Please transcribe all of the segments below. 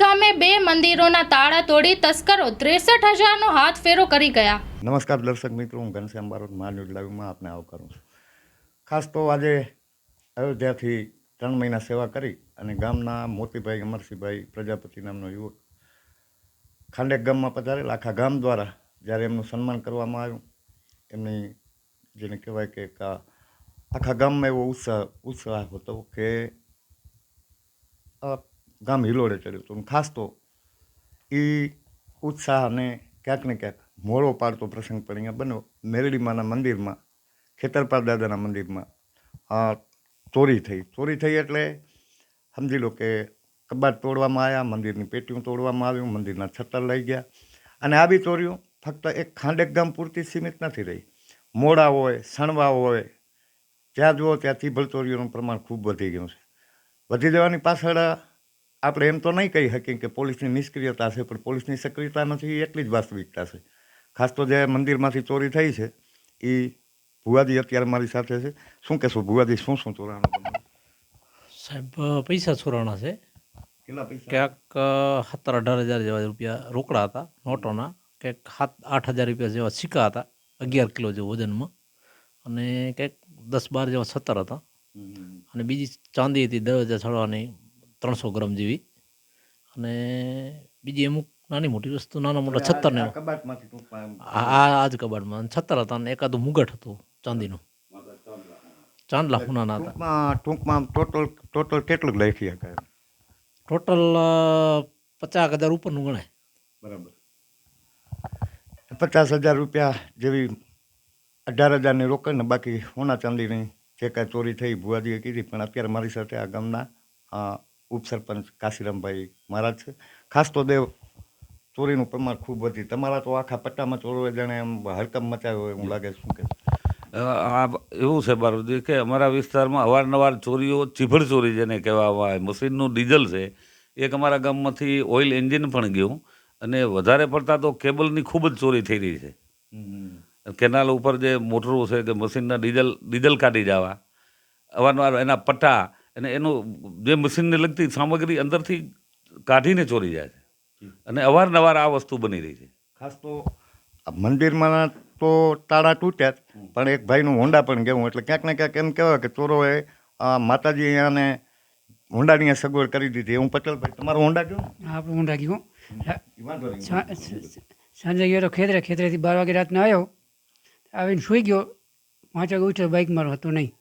ગામે બે મંદિરોના તાળા તોડી તસ્કરો ત્રેસઠ હજારનો હાથ ફેરો કરી ગયા. નમસ્કાર દર્શક મિત્રો, હું ઘનશ્યામ બારોટ મહાન્યુઝ લાઈવમાં આપને આવકારું છું. ખાસ તો આજે અયોધ્યાથી ત્રણ મહિના સેવા કરી અને ગામના મોતીભાઈ અમરસિંહભાઈ પ્રજાપતિ નામનો યુવક ખાંડેક ગામમાં પધારેલા. આખા ગામ દ્વારા જ્યારે એમનું સન્માન કરવામાં આવ્યું, એમની જેને કહેવાય કે આખા ગામમાં એવો ઉત્સાહ ઉત્સાહ હતો કે ગામ હિલોડે ચડ્યું હતું. ખાસ તો એ ઉત્સાહ અને ક્યાંક ને ક્યાંક મોડો પાડતો પ્રસંગ પણ અહીંયા બન્યો. મેરડીમાના મંદિરમાં, ખેતરપાળ દાદાના મંદિરમાં ચોરી થઈ. ચોરી થઈ એટલે સમજી લો કે કબાટ તોડવામાં આવ્યા, મંદિરની પેટીઓ તોડવામાં આવ્યું, મંદિરના છત્તર લઈ ગયા. અને આ બી ચોરીઓ ફક્ત એક ખાંડેક ગામ પૂરતી સીમિત નથી રહી. મોડા હોય, સણવા હોય, જ્યાં જુઓ ત્યાં ભલચોરીઓનું ચોરીઓનું પ્રમાણ ખૂબ વધી ગયું છે. વધી જવાની પાછળ આપણે એમ તો નહીં કહી શકીએ કે પોલીસની નિષ્ક્રિયતા છે પણ પોલીસની સક્રિયતા નથી એટલી જ વાસ્તવિકતા છે. ખાસ તો જે મંદિરમાંથી ચોરી થઈ છે એ ભુવાજી અત્યારે મારી સાથે છે. શું કહેશો ભુવાજી શું શું ચોરાણું સાહેબ પૈસા ચોરાણા છે. ક્યાંક સત્તર અઢાર હજાર જેવા રૂપિયા રોકડા હતા નોટોના. ક્યાંક સાત આઠ હજાર રૂપિયા જેવા સિક્કા હતા અગિયાર કિલો જેવું વજનમાં. અને ક્યાંક દસ બાર જેવા સત્તર હતા. અને બીજી ચાંદી હતી દસ હજાર છડવાની ત્રણસો ગ્રામ જેવી. અને બીજી અમુક નાની મોટી વસ્તુ નાના મોટા છત્તર ને એમ આ જ કબાટમાં. છત્તર હતા અને એકાદું મુગટ હતું ચાંદીનું. ચાંદલા હુનાના હતા. ટૂંકમાં ટોટલ ટોટલ કેટલું લખી શકાય ટોટલ પચાસ હજાર ઉપરનું ગણાય. બરાબર. પચાસ હજાર રૂપિયા જેવી અઢાર હજારની રોકડ ને બાકી સોના ચાંદીની જે કાંઈ ચોરી થઈ ભુવાજીએ કીધી પણ અત્યારે મારી સાથે આ ગામના ઉપસરપંચ કાશીરામભાઈ મહારાજ છે. ખાસ તો દેવ ચોરીનું પ્રમાણ ખૂબ વધી. તમારા તો આખા પટ્ટામાં ચોરોએ જાણે એમ હડકમ મચાવ્યો હોય એવું લાગે શું કે આ એવું છે બારોદી કે અમારા વિસ્તારમાં અવારનવાર ચોરીઓ ચીભડ ચોરી જેને કહેવામાં આવે મશીનનું ડીઝલ છે. એક અમારા ગામમાંથી ઓઇલ એન્જિન પણ ગયું અને વધારે પડતા તો કેબલની ખૂબ જ ચોરી થઈ રહી છે. કેનાલ ઉપર જે મોટરો છે કે મશીનના ડીઝલ ડીઝલ કાઢી જવા અવારનવાર એના પટ્ટા અને એનું જે મશીનને લગતી સામગ્રી અંદરથી કાઢીને ચોરી જાય છે. અને અવારનવાર આ વસ્તુ બની રહી છે. ખાસ તો આ મંદિરમાં તો તાળા તૂટ્યા જ, પણ એક ભાઈનું હોંડા પણ ગયું એટલે ક્યાંક ને ક્યાંક એમ કહેવાય કે ચોરોએ આ માતાજી અને હોંડાની સગવડ કરી દીધી. હું પટેલભાઈ તમારો હોન્ડા ગયો આપણે ઊંડા ગયું. વાંધો નહીં. સા- સાંજે ગયો તો ખેતરે ખેતરેથી બાર વાગે રાતને આવ્યો. આવીને સૂઈ ગયો. પાંચ વાગે ઉઠ્યો બાઇક મારો હતો નહીં.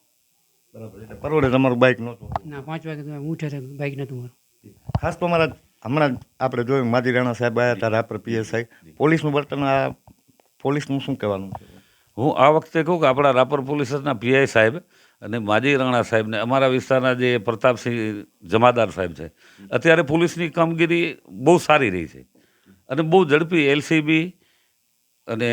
બરાબર. એટલે પરોડે તમારું બાઇક નહોતું ના પાંચ વાગે તમે ઉઠ્યો છે બાઇક નહોતું મારું ખાસ તો મારા હમણાં આપણે જોયું માજી રાણા સાહેબ આવ્યા હતા રાપર પીએસઆઈ. પોલીસનું વર્તન આ પોલીસનું શું કહેવાનું? હું આ વખતે કહું કે આપણા રાપર પોલીસના પીઆઈ સાહેબ અને માજી રાણા સાહેબને અમારા વિસ્તારના જે પ્રતાપસિંહ જમાદાર સાહેબ છે. અત્યારે પોલીસની કામગીરી બહુ સારી રહી છે. અને બહુ ઝડપી એલસીબી અને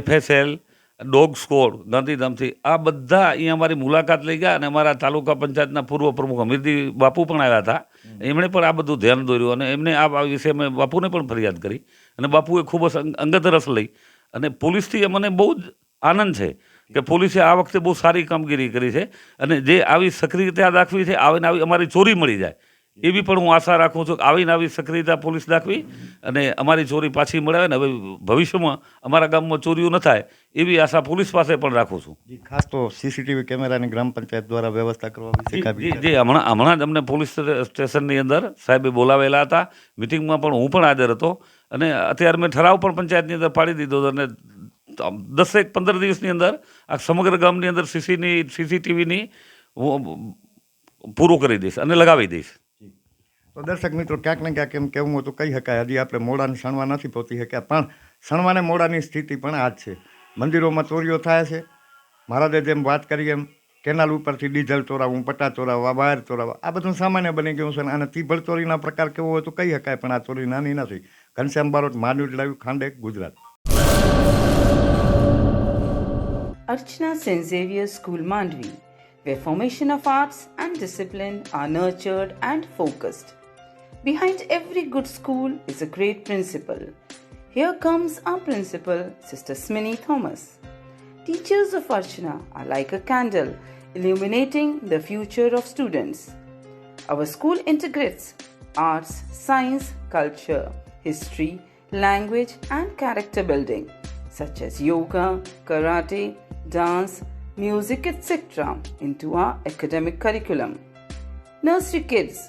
એફએસએલ ડોગ સ્કોડ, ગાંધીધામથી. આ બધા અહીંયા અમારી મુલાકાત લઈ ગયા અને અમારા તાલુકા પંચાયતના પૂર્વ પ્રમુખ અમીરજી બાપુ પણ આવ્યા હતા. એમણે પણ આ બધું ધ્યાન દોર્યું અને એમને આ વિશે અમે બાપુને પણ ફરિયાદ કરી અને બાપુએ ખૂબ જ અંગત રસ લઈ અને પોલીસથી મને બહુ જ આનંદ છે કે પોલીસે આ વખતે બહુ સારી કામગીરી કરી છે અને જે આવી સક્રિયતા દાખવી છે, આવીને આવી અમારી ચોરી મળી જાય. એવી પણ હું આશા રાખું છું કે આવીને આવી સક્રિયતા પોલીસ દાખવી અને અમારી ચોરી પાછી મળાવે ને હવે ભવિષ્યમાં અમારા ગામમાં ચોરીઓ ન થાય એવી આશા પોલીસ પાસે પણ રાખું છું. ખાસ તો સીસીટીવી કેમેરાની ગ્રામ પંચાયત દ્વારા વ્યવસ્થા કરવાની જી હમણાં હમણાં જ અમને પોલીસ સ્ટેશનની અંદર સાહેબે બોલાવેલા હતા. મિટિંગમાં પણ હું પણ હાજર હતો અને અત્યારે મેં ઠરાવ પણ પંચાયતની અંદર પાડી દીધો હતો અને દસેક પંદર દિવસની અંદર આ સમગ્ર ગામની અંદર સીસીની સીસીટીવીની હું પૂરું કરી દઈશ અને લગાવી દઈશ. તો દર્શક મિત્રો, ક્યાંક ને ક્યાંક એમ કહેવું હતું કહી શકાય, હજી આપણે મોડાને સણવા નથી પહોંચી શક્યા, પણ સણવાને મોડાની સ્થિતિ પણ આ જ છે. મંદિરોમાં ચોરીઓ થાય છે. મહારાજે જેમ વાત કરી એમ, કેનાલ ઉપરથી ડીઝલ ચોરાવવું, પટ્ટા ચોરાવવા, વાયર ચોરાવવા, આ બધું સામાન્ય બની ગયું છે અને તીભળ ચોરીના પ્રકાર કેવો હોય તો કહી શકાય, પણ આ ચોરી નાની નથી. ઘનશ્યામ બારોટ, માંડવી લાવ્યું Khandek Gujarat. Archana Saint Xavier school, Mandvi, where formation of arts and discipline are nurtured and focused. Behind every good school is a great principal. Here comes our principal, Sister Smini Thomas. Teachers of Archana are like a candle illuminating the future of students. Our school integrates arts, science, culture, history, language, and character building, such as yoga, karate, dance, music, etc., into our academic curriculum. Nursery Kids,